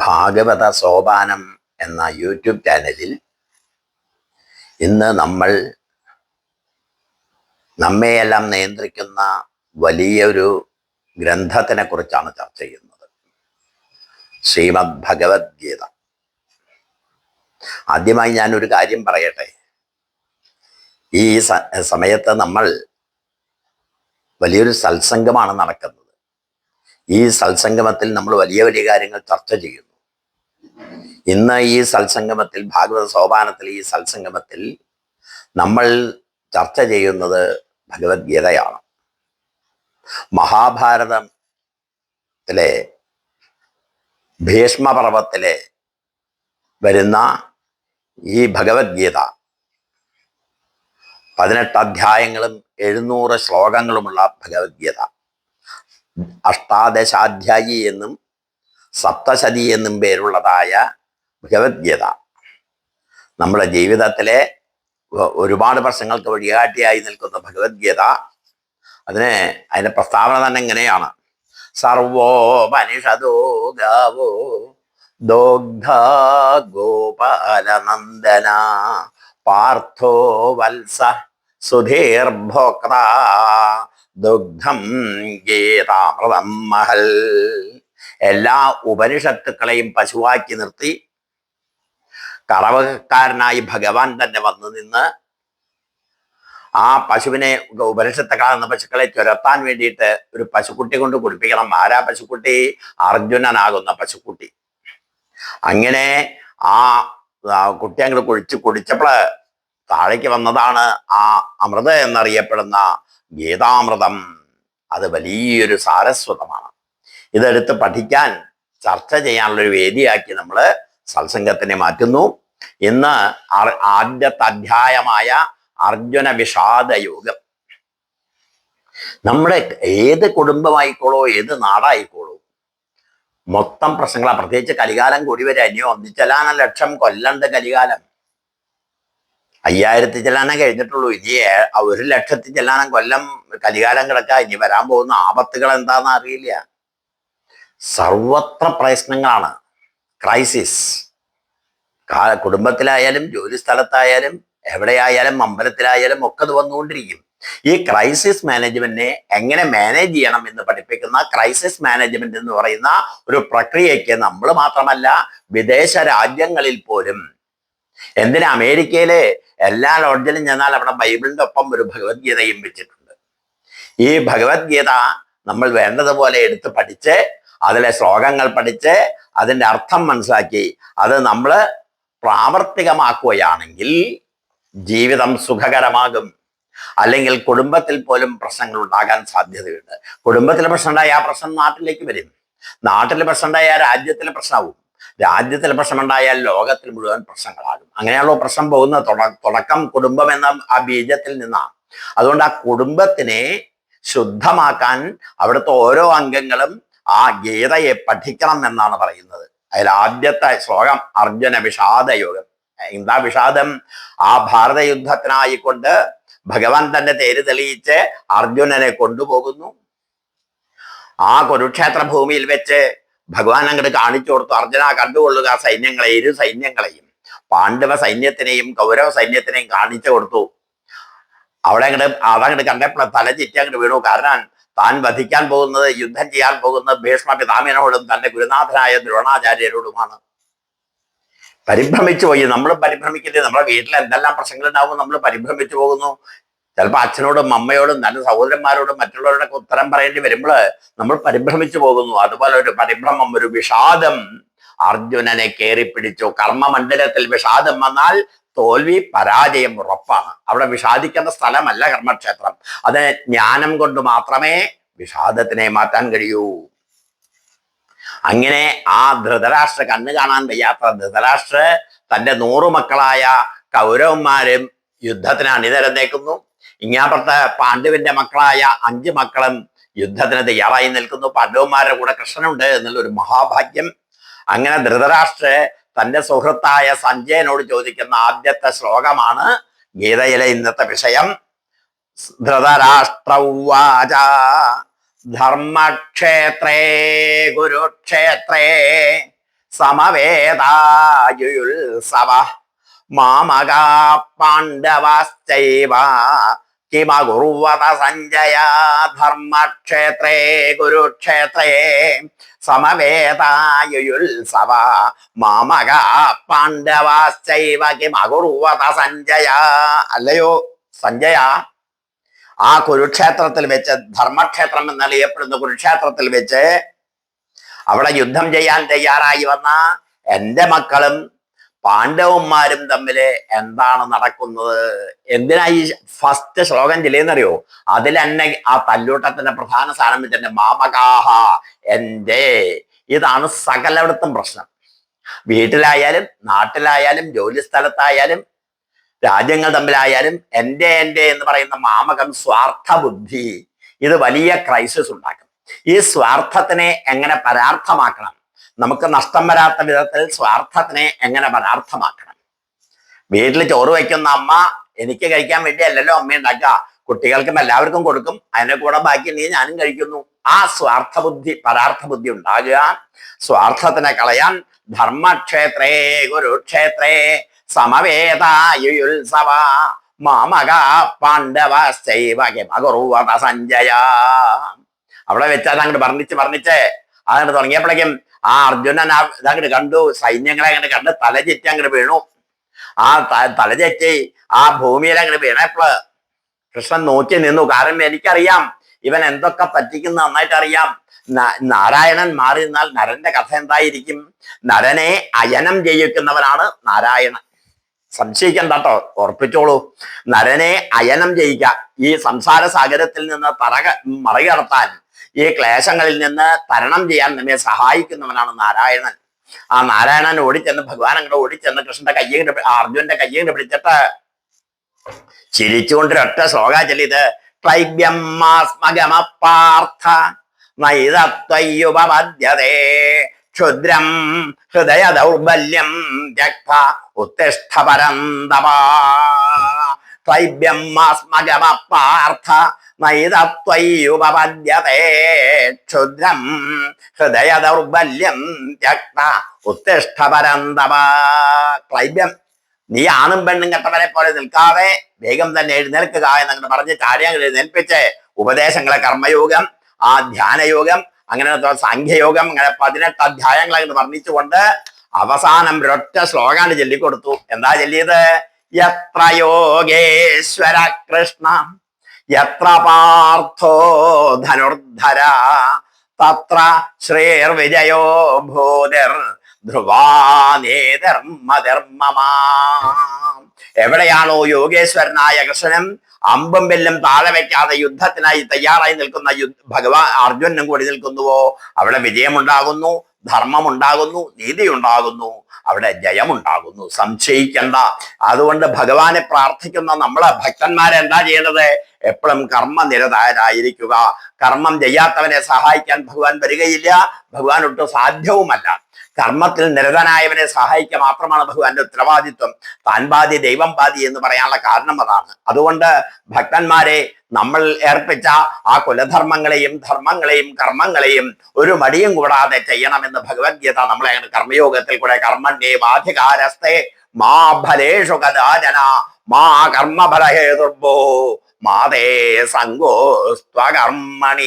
ഭാഗവത സോപാനം എന്ന യൂട്യൂബ് ചാനലിൽ ഇന്ന് നമ്മൾ നമ്മെയെല്ലാം നിയന്ത്രിക്കുന്ന വലിയൊരു ഗ്രന്ഥത്തിനെ കുറിച്ചാണ് ചർച്ച ചെയ്യുന്നത്. ശ്രീമദ് ഭഗവത്ഗീത ആദ്യമായി ഞാൻ ഒരു കാര്യം പറയട്ടെ. ഈ സമയത്ത് നമ്മൾ വലിയൊരു സത്സംഗമാണ് നടക്കുന്നത്. ഈ സത്സംഗമത്തിൽ നമ്മൾ വലിയ വലിയ കാര്യങ്ങൾ ചർച്ച ചെയ്യുന്നു. ഇന്ന് ഈ സത്സംഗമത്തിൽ ഭാഗവത സോപാനത്തിൽ ഈ സത്സംഗമത്തിൽ നമ്മൾ ചർച്ച ചെയ്യുന്നത് ഭഗവത്ഗീതയാണ്. മഹാഭാരതത്തിലെ ഭീഷ്മപർവത്തിലെ വരുന്ന ഈ ഭഗവത്ഗീത പതിനെട്ട് അധ്യായങ്ങളും എഴുന്നൂറ് ശ്ലോകങ്ങളുമുള്ള ഭഗവത്ഗീത. അഷ്ടാദശാധ്യായി എന്നും സപ്തശതി എന്നും പേരുള്ളതായ ഭഗവത്ഗീത. നമ്മുടെ ജീവിതത്തിലെ ഒരുപാട് പ്രശ്നങ്ങൾക്ക് വഴികാട്ടിയായി നിൽക്കുന്ന ഭഗവത്ഗീത അതിന് അതിന്റെ പ്രസ്താവന തന്നെ ഇങ്ങനെയാണ്. സർവോ മനുഷതോ ഗാവോ ദോഗ്ധ ഗോപാലനന്ദന പാർത്ഥോ വത്സ സുധീർഭോക്ത ദുഗ്ധം ഗീതാമൃതം മഹൽ. എല്ലാ ഉപനിഷത്തുക്കളെയും പശുവാക്കി നിർത്തി. കറവക്കാരനായി ഭഗവാൻ തന്നെ വന്നു നിന്ന് ആ പശുവിനെ ഉപനിഷത്തുക്കളെന്ന പശുക്കളെ ചുരത്താൻ വേണ്ടിയിട്ട് ഒരു പശുക്കുട്ടി കൊണ്ട് കുടിപ്പിക്കണം. ആരാ പശുക്കുട്ടി? അർജുനനാകുന്ന പശുക്കുട്ടി. അങ്ങനെ ആ കുട്ടി അങ്ങോട്ട് കുഴിച്ച് കുടിച്ചപ്പോൾ താഴേക്ക് വന്നതാണ് ആ അമൃത എന്നറിയപ്പെടുന്ന ഗീതാമൃതം. അത് വലിയൊരു സാരസ്വതമാണ്. ഇതെടുത്ത് പഠിക്കാൻ ചർച്ച ചെയ്യാനുള്ളൊരു വേദിയാക്കി നമ്മൾ സത്സംഗത്തിനെ മാറ്റുന്നു. ഇന്ന് ആദ്യത്തെ അധ്യായമായ അർജുന വിഷാദ യോഗം. നമ്മുടെ ഏത് കുടുംബമായിക്കോളോ ഏത് നാടായിക്കോളൂ മൊത്തം പ്രശ്നങ്ങളാണ് പ്രത്യേകിച്ച് കലികാലം കൂടി വരെ അന്യോ ഒന്നിച്ചലാന ലക്ഷം കൊല്ലണ്ട് കലികാലം. അയ്യായിരത്തി ചെല്ലാനം കഴിഞ്ഞിട്ടുള്ളൂ. ഇനി ഒരു ലക്ഷത്തി ചെല്ലാനം കൊല്ലം കലികാലം കിടക്കുക ഇനി വരാൻ പോകുന്ന ആപത്തുകൾ എന്താണെന്ന് അറിയില്ല. സർവത്ര പ്രശ്നങ്ങളാണ് ക്രൈസിസ് കുടുംബത്തിലായാലും ജോലി സ്ഥലത്തായാലും എവിടെയായാലും അമ്പലത്തിലായാലും ഒക്കെ അത് വന്നുകൊണ്ടിരിക്കും. ഈ ക്രൈസിസ് മാനേജ്മെന്റിനെ എങ്ങനെ മാനേജ് ചെയ്യണം എന്ന് പഠിപ്പിക്കുന്ന ക്രൈസിസ് മാനേജ്മെന്റ് എന്ന് പറയുന്ന ഒരു പ്രക്രിയയ്ക്ക് നമ്മൾ മാത്രമല്ല വിദേശ രാജ്യങ്ങളിൽ പോലും എന്തിനാ അമേരിക്കയിലെ എല്ലാ ലോഡ്ജിലും ചെന്നാൽ അവിടെ ബൈബിളിന്റെ ഒപ്പം ഒരു ഭഗവത്ഗീതയും വെച്ചിട്ടുണ്ട്. ഈ ഭഗവത്ഗീത നമ്മൾ വേണ്ടതുപോലെ എടുത്ത് പഠിച്ച് അതിലെ ശ്ലോകങ്ങൾ പഠിച്ച് അതിന്റെ അർത്ഥം മനസ്സിലാക്കി അത് നമ്മൾ പ്രാവർത്തികമാക്കുകയാണെങ്കിൽ ജീവിതം സുഖകരമാകും. അല്ലെങ്കിൽ കുടുംബത്തിൽ പോലും പ്രശ്നങ്ങൾ ഉണ്ടാകാൻ സാധ്യതയുണ്ട്. കുടുംബത്തിലെ പ്രശ്നമുണ്ടായ ആ പ്രശ്നം നാട്ടിലേക്ക് വരും. നാട്ടിലെ പ്രശ്നമുണ്ടായ ആ രാജ്യത്തിലെ പ്രശ്നമാവും. രാജ്യത്തിൽ പ്രശ്നമുണ്ടായാൽ ലോകത്തിൽ മുഴുവൻ പ്രശ്നങ്ങളാകും. അങ്ങനെയാണല്ലോ പ്രശ്നം പോകുന്ന തുടക്കം കുടുംബം എന്ന ആ ബീജത്തിൽ നിന്നാണ്. അതുകൊണ്ട് ആ കുടുംബത്തിനെ ശുദ്ധമാക്കാൻ അവിടുത്തെ ഓരോ അംഗങ്ങളും ആ ഗീതയെ പഠിക്കണം എന്നാണ് പറയുന്നത്. അതിൽ ആദ്യത്തെ ശ്ലോകം അർജുന വിഷാദ യോഗം എന്താ വിഷാദം ആ ഭാരത യുദ്ധത്തിനായിക്കൊണ്ട് ഭഗവാൻ തന്നെ തേര് തെളിയിച്ച് അർജുനനെ കൊണ്ടുപോകുന്നു. ആ കുരുക്ഷേത്ര ഭൂമിയിൽ വെച്ച് ഭഗവാൻ അങ്ങോട്ട് കാണിച്ചു കൊടുത്തു. അർജുന കണ്ടുകൊള്ളുക സൈന്യങ്ങളെ ഇരു സൈന്യങ്ങളെയും. പാണ്ഡവ സൈന്യത്തിനെയും കൗരവ സൈന്യത്തിനെയും കാണിച്ചു കൊടുത്തു. അവിടെ അങ്ങോട്ട് അതങ്ങോട്ട് കണ്ടപ്പോൾ തല ചിറ്റി അങ്ങോട്ട് വീണു. കാരണം താൻ വധിക്കാൻ പോകുന്നത് യുദ്ധം ചെയ്യാൻ പോകുന്നത് ഭീഷ്മ പിതാമിനോടും തന്റെ ഗുരുനാഥനായ ദ്രോണാചാര്യരോടുമാണ്. പരിഭ്രമിച്ചു പോയി. നമ്മൾ പരിഭ്രമിക്കില്ലേ? നമ്മുടെ വീട്ടിൽ എന്തെല്ലാം പ്രശ്നങ്ങൾ ഉണ്ടാവും നമ്മൾ പരിഭ്രമിച്ചു പോകുന്നു. ചിലപ്പോൾ അച്ഛനോടും അമ്മയോടും നല്ല സഹോദരന്മാരോടും മറ്റുള്ളവരോടൊക്കെ ഉത്തരം പറയേണ്ടി വരുമ്പോൾ നമ്മൾ പരിഭ്രമിച്ചു പോകുന്നു. അതുപോലെ ഒരു പരിഭ്രമം ഒരു വിഷാദം അർജുനനെ കയറി പിടിച്ചു. കർമ്മമണ്ഡലത്തിൽ വിഷാദം വന്നാൽ തോൽവി പരാജയം ഉറപ്പാണ്. അവിടെ വിഷാദിക്കേണ്ട സ്ഥലമല്ല കർമ്മക്ഷേത്രം. അത് ജ്ഞാനം കൊണ്ട് മാത്രമേ വിഷാദത്തിനെ മാറ്റാൻ കഴിയൂ. അങ്ങനെ ആ ധൃതരാഷ്ട്ര കണ്ണ് കാണാൻ വയ്യാത്ത ധൃതരാഷ്ട്ര തന്റെ നൂറു മക്കളായ കൗരവന്മാരും യുദ്ധത്തിന് അണിനിരന്നേക്കുന്നു. ഇങ്ങാപ്പുറത്ത് പാണ്ഡുവിന്റെ മക്കളായ അഞ്ച് മക്കളും യുദ്ധത്തിന് തയ്യാറായി നിൽക്കുന്നു. പാണ്ഡവന്മാരുടെ കൂടെ കൃഷ്ണനുണ്ട് എന്നുള്ള ഒരു മഹാഭാഗ്യം. അങ്ങനെ ധൃതരാഷ്ട്ര തന്റെ സുഹൃത്തായ സഞ്ജയനോട് ചോദിക്കുന്ന ആദ്യത്തെ ശ്ലോകമാണ് ഗീതയിലെ ഇന്നത്തെ വിഷയം. ധൃതരാഷ്ട്രവാച ധർമ്മക്ഷേത്രേ കുരുക്ഷേത്രേ സമവേദായുത്സവ മാമക പാണ്ഡവാശ്ചൈവ കിമകുർവത സഞ്ജയ ധർമ്മക്ഷേത്രേ കുരുക്ഷേത്രേ സമവേദായുത്സവ മാമക പാണ്ഡവാശ്ചൈവ കിമകുർവത സഞ്ജയ. അല്ലയോ? സഞ്ജയ? ആ കുരുക്ഷേത്രത്തിൽ വെച്ച് ധർമ്മക്ഷേത്രം എന്നറിയപ്പെടുന്ന കുരുക്ഷേത്രത്തിൽ വെച്ച് അവിടെ യുദ്ധം ചെയ്യാൻ തയ്യാറായി വന്ന എന്റെ മക്കളും പാണ്ഡവന്മാരും തമ്മിൽ എന്താണ് നടക്കുന്നത്? എന്തിനാ ഈ ഫസ്റ്റ് ശ്ലോകം ചെല്ലിയെന്നറിയോ അതിൽ തന്നെ ആ തല്ലൂട്ടത്തിന്റെ പ്രധാന സ്ഥാനം വെച്ചിട്ട് മാമകാഹ എന്റെ ഇതാണ് സകലയിടത്തും പ്രശ്നം. വീട്ടിലായാലും നാട്ടിലായാലും ജോലി സ്ഥലത്തായാലും രാജ്യങ്ങൾ തമ്മിലായാലും എന്റെ എന്റെ എന്ന് പറയുന്ന മാമകം സ്വാർത്ഥ ബുദ്ധി ഇത് വലിയ ക്രൈസിസ് ഉണ്ടാക്കും. ഈ സ്വാർത്ഥത്തിനെ എങ്ങനെ പരാർത്ഥമാക്കണം? നമുക്ക് നഷ്ടം വരാത്ത വിധത്തിൽ സ്വാർത്ഥത്തിനെ എങ്ങനെ പരാർത്ഥമാക്കണം വീട്ടിൽ ചോറ് വയ്ക്കുന്ന അമ്മ എനിക്ക് കഴിക്കാൻ വേണ്ടി അല്ലല്ലോ അമ്മ ഉണ്ടാക്കുക. കുട്ടികൾക്കും എല്ലാവർക്കും കൊടുക്കും. അതിന്റെ കൂടെ ബാക്കി നീ ഞാനും കഴിക്കുന്നു. ആ സ്വാർത്ഥ ബുദ്ധി പരാർത്ഥ ബുദ്ധി ഉണ്ടാകുക. സ്വാർത്ഥത്തിനെ കളയാൻ ധർമ്മക്ഷേത്രേ ഗുരുക്ഷേത്രേ സമവേദായുത്സവ മാമക പാണ്ഡവ സഞ്ജയ. അവിടെ വെച്ചാൽ അങ്ങോട്ട് വർണിച്ച് വർണിച്ച് അതങ്ങോട്ട് തുടങ്ങിയപ്പോഴേക്കും ആ അർജുനൻ ആ ഇതങ്ങോട്ട് കണ്ടു സൈന്യങ്ങളെ അങ്ങനെ കണ്ട് തലചെറ്റി അങ്ങോട്ട് വീണു. ആ തലചെറ്റി ആ ഭൂമിയിൽ അങ്ങോട്ട് വീണപ്പോൾ കൃഷ്ണൻ നോക്കി നിന്നു. കാരണം എനിക്കറിയാം ഇവൻ എന്തൊക്കെ പറ്റിക്കുന്ന നന്നായിട്ട് അറിയാം നാരായണൻ മാറി നിന്നാൽ നരന്റെ കഥ എന്തായിരിക്കും? നരനെ അയനം ജയിക്കുന്നവനാണ് നാരായണൻ. സംശയിക്കണ്ട കേട്ടോ ഉറപ്പിച്ചോളൂ നരനെ അയനം ജയിക്കാം ഈ സംസാര സാഗരത്തിൽ നിന്ന് തറക മറികടത്താൻ ഈ ക്ലേശങ്ങളിൽ നിന്ന് തരണം ചെയ്യാൻ നമ്മെ സഹായിക്കുന്നവനാണ് നാരായണൻ. ആ നാരായണൻ ഓടിച്ചെന്ന് ഭഗവാൻ അങ്ങനെ ഓടിച്ചെന്ന് കൃഷ്ണന്റെ കയ്യെ അർജുന്റെ കയ്യെ പിടിച്ചിട്ട് ചിരിച്ചുകൊണ്ട് ഒറ്റ ശ്ലോക ചെല്ലിത് ക്ലൈബ്യം മാസ്മഗമ പാർത്ഥ നൈതത്വയുപപദ്യതേ ക്ഷുദ്രം ഹൃദയ ദൗർബല്യം രക്ത ഉത്തിഷ്ഠ പരന്തമാ ക്ലൈബ്യം നൈതത്വയുപപദ്യതേ ക്ഷുദ്രം ഹൃദയ ദൗർബല്യം ത്യക്ത ഉത്തിഷ്ഠ പരന്തപ ക്ലൈബ്യം. നീ ആണും പെണ്ണും കെട്ടവരെ പോലെ നിൽക്കാതെ വേഗം തന്നെ എഴുന്നേൽക്കുക എന്നങ്ങനെ പറഞ്ഞ് കാര്യങ്ങൾ എഴുന്നേൽപ്പിച്ച് ഉപദേശങ്ങളെ കർമ്മയോഗം ആ ധ്യാനയോഗം അങ്ങനെ സാഖ്യയോഗം അങ്ങനെ പതിനെട്ട് അധ്യായങ്ങൾ അങ്ങനെ വർണിച്ചുകൊണ്ട് അവസാനം ഒരൊറ്റ ശ്ലോകാണ് ചൊല്ലിക്കൊടുത്തു. എന്താ ചൊല്ലിയത്? എത്ര യോഗേശ്വര കൃഷ്ണ എത്ര പാർത്ഥോ ധനുർധര തത്ര ശ്രീർവിജയോ ഭൂതിർ എവിടെയാണോ യോഗേശ്വരനായ കൃഷ്ണനും അമ്പും വെല്ലും താഴെ വയ്ക്കാതെ യുദ്ധത്തിനായി തയ്യാറായി നിൽക്കുന്ന ഭഗവാൻ അർജുനും കൂടി നിൽക്കുന്നുവോ? അവിടെ വിജയമുണ്ടാകുന്നു ധർമ്മമുണ്ടാകുന്നു നീതി ഉണ്ടാകുന്നു അവിടെ ജയമുണ്ടാകുന്നു. സംശയിക്കണ്ട. അതുകൊണ്ട് ഭഗവാനെ പ്രാർത്ഥിക്കുന്ന നമ്മളെ ഭക്തന്മാരെ എന്താ ചെയ്യേണ്ടത്? എപ്പോഴും കർമ്മനിരതായരായിരിക്കുക കർമ്മം ചെയ്യാത്തവനെ സഹായിക്കാൻ ഭഗവാൻ വരികയില്ല. ഭഗവാൻ ഒട്ടും സാധ്യവുമല്ല. കർമ്മത്തിൽ നിരതനായവനെ സഹായിക്കുക മാത്രമാണ് ഭഗവാന്റെ ഉത്തരവാദിത്വം. താൻ ബാധി ദൈവം ബാധി എന്ന് പറയാനുള്ള കാരണം അതാണ്. അതുകൊണ്ട് ഭക്തന്മാരെ നമ്മൾ ഏർപ്പിച്ച ആ കുലധർമ്മങ്ങളെയും ധർമ്മങ്ങളെയും കർമ്മങ്ങളെയും ഒരു മടിയും കൂടാതെ ചെയ്യണമെന്ന് ഭഗവത്ഗീത നമ്മളെ കർമ്മയോഗത്തിൽ കൂടെ കർമ്മണ്യേ ബാധികാരസ്ഥേ മാ ഫലേഷു കഥാചന മാ കർമ്മഫലഹേതുർഭോ മാതേ സംഗോസ്ത്വകർമ്മണി